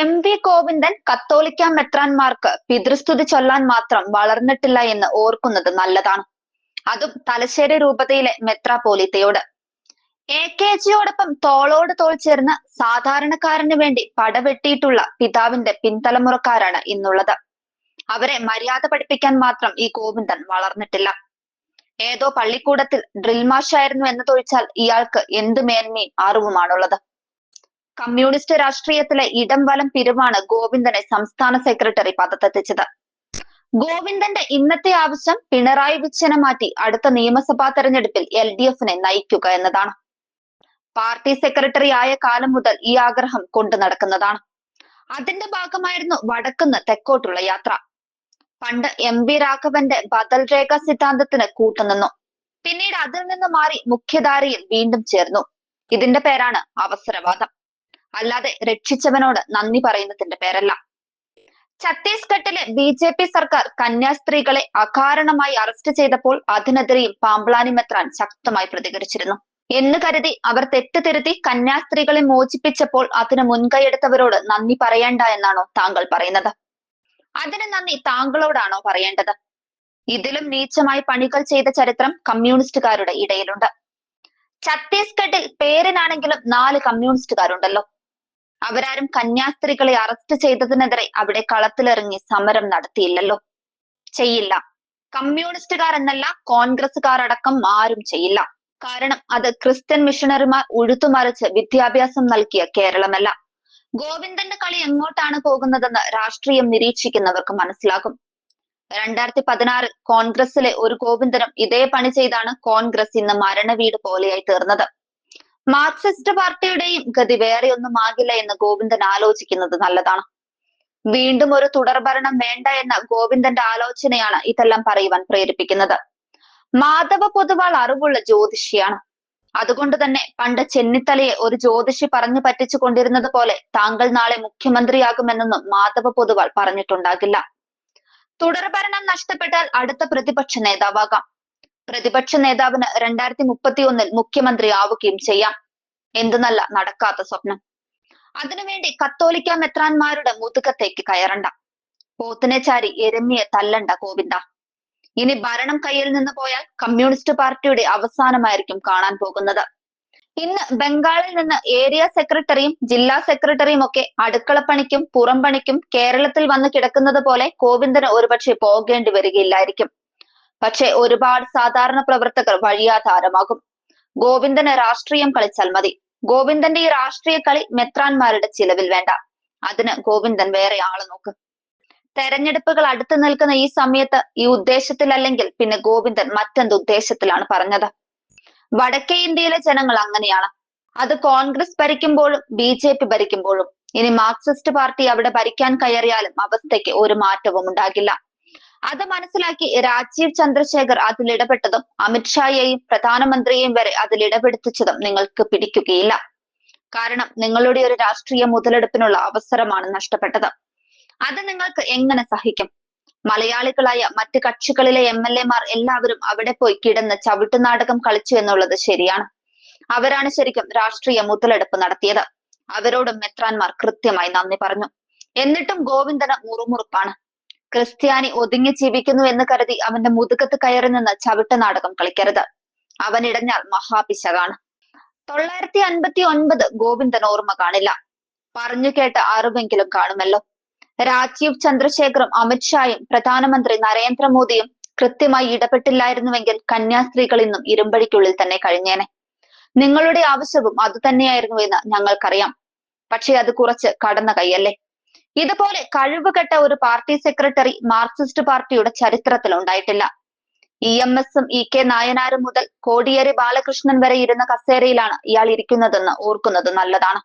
M V Govindan കത്തോലിക്ക മെത്രാൻമാർക്ക് പിതൃസ്തുതി ചൊല്ലാൻ മാത്രം വളർന്നിട്ടില്ല എന്ന് ഓർക്കുന്നത് നല്ലതാണ്. അതും തലശ്ശേരി രൂപതയിലെ മെത്രാപോലിത്തയോട് എ കെ ജിയോടൊപ്പം തോളോട് തോൾ ചേർന്ന് സാധാരണക്കാരന് വേണ്ടി പടവെട്ടിയിട്ടുള്ള പിതാവിന്റെ പിൻതലമുറക്കാരാണ് ഇന്നുള്ളത്. അവരെ മര്യാദ പഠിപ്പിക്കാൻ മാത്രം ഈ ഗോവിന്ദൻ വളർന്നിട്ടില്ല. ഏതോ പള്ളിക്കൂടത്തിൽ ഡ്രിൽ മാഷായിരുന്നു എന്നതൊഴിച്ചാൽ ഇയാൾക്ക് എന്ത് മേന്മയും അറിവുമാണുള്ളത്. കമ്മ്യൂണിസ്റ്റ് രാഷ്ട്രീയത്തിലെ ഇടം വലം പിരിവാണ് ഗോവിന്ദനെ സംസ്ഥാന സെക്രട്ടറി പദത്തെത്തിച്ചത്. ഗോവിന്ദന്റെ ഇന്നത്തെ ആവശ്യം പിണറായി വിജയനെ മാറ്റി അടുത്ത നിയമസഭാ തെരഞ്ഞെടുപ്പിൽ എൽ ഡി എഫിനെ നയിക്കുക എന്നതാണ്. പാർട്ടി സെക്രട്ടറി ആയ കാലം മുതൽ ഈ ആഗ്രഹം കൊണ്ടു നടക്കുന്നതാണ്. അതിന്റെ ഭാഗമായിരുന്നു വടക്കുന്ന് തെക്കോട്ടുള്ള യാത്ര. പണ്ട് എം വി രാഘവന്റെ ബദൽ രേഖ സിദ്ധാന്തത്തിന് കൂട്ടുനിന്നു. പിന്നീട് അതിൽ നിന്ന് മാറി മുഖ്യധാരയിൽ വീണ്ടും ചേർന്നു. ഇതിന്റെ പേരാണ് അവസരവാദം. അല്ലാതെ രക്ഷിച്ചവനോട് നന്ദി പറയുന്നതിന്റെ പേരല്ല. ഛത്തീസ്ഗഡിലെ ബി ജെ പി സർക്കാർ കന്യാസ്ത്രീകളെ അകാരണമായി അറസ്റ്റ് ചെയ്തപ്പോൾ അതിനെതിരെയും പാമ്പ്ലാനി മെത്രാൻ ശക്തമായി പ്രതികരിച്ചിരുന്നു. എന്ന് കരുതി അവർ തെറ്റ് തിരുത്തി കന്യാസ്ത്രീകളെ മോചിപ്പിച്ചപ്പോൾ അതിന് മുൻകൈയെടുത്തവരോട് നന്ദി പറയേണ്ട എന്നാണോ താങ്കൾ പറയുന്നത്? അതിന് നന്ദി താങ്കളോടാണോ പറയേണ്ടത്? ഇതിലും നീച്ചമായി പണികൾ ചെയ്ത ചരിത്രം കമ്മ്യൂണിസ്റ്റുകാരുടെ ഇടയിലുണ്ട്. ഛത്തീസ്ഗഡിൽ പേരിനാണെങ്കിലും നാല് കമ്മ്യൂണിസ്റ്റുകാരുണ്ടല്ലോ. അവരാരും കന്യാസ്ത്രീകളെ അറസ്റ്റ് ചെയ്തതിനെതിരെ അവിടെ കളത്തിലിറങ്ങി സമരം നടത്തിയില്ലല്ലോ. ചെയ്യില്ല. കമ്മ്യൂണിസ്റ്റുകാർ എന്നല്ല കോൺഗ്രസ്സുകാരടക്കം ആരും ചെയ്യില്ല. കാരണം അത് ക്രിസ്ത്യൻ മിഷണറിമാർ ഉഴുത്തുമറിച്ച് വിദ്യാഭ്യാസം നൽകിയ കേരളമല്ല. ഗോവിന്ദന്റെ കളി എങ്ങോട്ടാണ് പോകുന്നതെന്ന് രാഷ്ട്രീയം നിരീക്ഷിക്കുന്നവർക്ക് മനസ്സിലാകും. രണ്ടായിരത്തി പതിനാറിൽ കോൺഗ്രസിലെ ഒരു ഗോവിന്ദനും ഇതേ പണി ചെയ്താണ് കോൺഗ്രസ് ഇന്ന് മരണവീട് പോലെയായി തീർന്നത്. മാർക്സിസ്റ്റ് പാർട്ടിയുടെയും ഗതി വേറെയൊന്നും ആകില്ല എന്ന് ഗോവിന്ദൻ ആലോചിക്കുന്നത് നല്ലതാണ്. വീണ്ടും ഒരു തുടർഭരണം വേണ്ട എന്ന ഗോവിന്ദന്റെ ആലോചനയാണ് ഇതെല്ലാം പറയുവാൻ പ്രേരിപ്പിക്കുന്നത്. മാധവ പൊതുവാൾ അറിവുള്ള ജ്യോതിഷിയാണ്. അതുകൊണ്ട് തന്നെ പണ്ട് ചെന്നിത്തലയെ ഒരു ജ്യോതിഷി പറഞ്ഞു പറ്റിച്ചു കൊണ്ടിരുന്നത് പോലെ താങ്കൾ നാളെ മുഖ്യമന്ത്രിയാകുമെന്നൊന്നും മാധവ പൊതുവാൾ പറഞ്ഞിട്ടുണ്ടാകില്ല. തുടർഭരണം നഷ്ടപ്പെട്ടാൽ അടുത്ത പ്രതിപക്ഷ നേതാവാകാം. പ്രതിപക്ഷ നേതാവിന് രണ്ടായിരത്തി മുപ്പത്തി ഒന്നിൽ മുഖ്യമന്ത്രി ആവുകയും ചെയ്യാം. എന്തെന്നല്ല നടക്കാത്ത സ്വപ്നം. അതിനുവേണ്ടി കത്തോലിക്ക മെത്രാന്മാരുടെ മുതുകത്തേക്ക് കയറണ്ട. പോത്തിനെ ചാരി എരമിയെ തല്ലണ്ട ഗോവിന്ദ. ഇനി ഭരണം കയ്യിൽ നിന്ന് പോയാൽ കമ്മ്യൂണിസ്റ്റ് പാർട്ടിയുടെ അവസാനമായിരിക്കും കാണാൻ പോകുന്നത്. ഇന്ന് ബംഗാളിൽ നിന്ന് ഏരിയ സെക്രട്ടറിയും ജില്ലാ സെക്രട്ടറിയും ഒക്കെ അടുക്കളപ്പണിക്കും പുറംപണിക്കും കേരളത്തിൽ വന്ന് കിടക്കുന്നത് പോലെ ഗോവിന്ദന് ഒരുപക്ഷെ പോകേണ്ടി വരികയില്ലായിരിക്കും. പക്ഷെ ഒരുപാട് സാധാരണ പ്രവർത്തകർ വഴിയാധാരമാകും. ഗോവിന്ദന് രാഷ്ട്രീയം കളിച്ചാൽ മതി. ഗോവിന്ദന്റെ ഈ രാഷ്ട്രീയ കളി മെത്രാന്മാരുടെ ചിലവിൽ വേണ്ട. അതിന് ഗോവിന്ദൻ വേറെ ആളെ നോക്ക്. തെരഞ്ഞെടുപ്പുകൾ അടുത്തു നിൽക്കുന്ന ഈ സമയത്ത് ഈ ഉദ്ദേശത്തിലല്ലെങ്കിൽ പിന്നെ ഗോവിന്ദൻ മറ്റെന്ത് ഉദ്ദേശത്തിലാണ് പറഞ്ഞത്? വടക്കേ ഇന്ത്യയിലെ ജനങ്ങൾ അങ്ങനെയാണ്. അത് കോൺഗ്രസ് ഭരിക്കുമ്പോഴും ബി ജെ പി ഭരിക്കുമ്പോഴും ഇനി മാർക്സിസ്റ്റ് പാർട്ടി അവിടെ ഭരിക്കാൻ കയറിയാലും അവസ്ഥയ്ക്ക് ഒരു മാറ്റവും ഉണ്ടാകില്ല. അത് മനസ്സിലാക്കി രാജീവ് ചന്ദ്രശേഖർ അതിൽ ഇടപെട്ടതും അമിത്ഷായെയും പ്രധാനമന്ത്രിയെയും വരെ അതിൽ ഇടപെടുത്തിച്ചതും നിങ്ങൾക്ക് പിടിക്കുകയില്ല. കാരണം നിങ്ങളുടെ ഒരു രാഷ്ട്രീയ മുതലെടുപ്പിനുള്ള അവസരമാണ് നഷ്ടപ്പെട്ടത്. അത് നിങ്ങൾക്ക് എങ്ങനെ സഹിക്കും? മലയാളികളായ മറ്റ് കക്ഷികളിലെ എം എൽ എമാർ എല്ലാവരും അവിടെ പോയി കിടന്ന് ചവിട്ടുനാടകം കളിച്ചു എന്നുള്ളത് ശരിയാണ്. അവരാണ് ശരിക്കും രാഷ്ട്രീയ മുതലെടുപ്പ് നടത്തിയത്. അവരോടും മെത്രാൻമാർ കൃത്യമായി നന്ദി പറഞ്ഞു. എന്നിട്ടും ഗോവിന്ദന് മുറുമുറുപ്പാണ്. ക്രിസ്ത്യാനി ഒതുങ്ങി ജീവിക്കുന്നു എന്ന് കരുതി അവന്റെ മുതുകത്ത് കയറി നിന്ന് ചവിട്ട് നാടകം കളിക്കരുത്. അവനിടഞ്ഞാൽ മഹാപിശകാണ്. തൊള്ളായിരത്തി അൻപത്തി ഒൻപത് ഗോവിന്ദൻ ഓർമ്മ കാണില്ല. പറഞ്ഞു കേട്ട അറിവെങ്കിലും കാണുമല്ലോ? രാജീവ് ചന്ദ്രശേഖറും അമിത്ഷായും പ്രധാനമന്ത്രി നരേന്ദ്രമോദിയും കൃത്യമായി ഇടപെട്ടില്ലായിരുന്നുവെങ്കിൽ കന്യാസ്ത്രീകൾ ഇന്നും ഇരുമ്പടിക്കുള്ളിൽ തന്നെ കഴിഞ്ഞേനെ. നിങ്ങളുടെ ആവശ്യവും അതുതന്നെയായിരുന്നു എന്ന് ഞങ്ങൾക്കറിയാം. പക്ഷെ അത് കുറച്ച് കടന്ന കൈയല്ലേ? ഇതുപോലെ കഴിവുകെട്ട ഒരു പാർട്ടി സെക്രട്ടറി മാർക്സിസ്റ്റ് പാർട്ടിയുടെ ചരിത്രത്തിൽ ഉണ്ടായിട്ടില്ല. ഇ എം എസും ഇ കെ നായനാരും മുതൽ കോടിയേരി ബാലകൃഷ്ണൻ വരെ ഇരുന്ന കസേരയിലാണ് ഇയാൾ ഇരിക്കുന്നതെന്ന് ഓർക്കുന്നത് നല്ലതാണ്.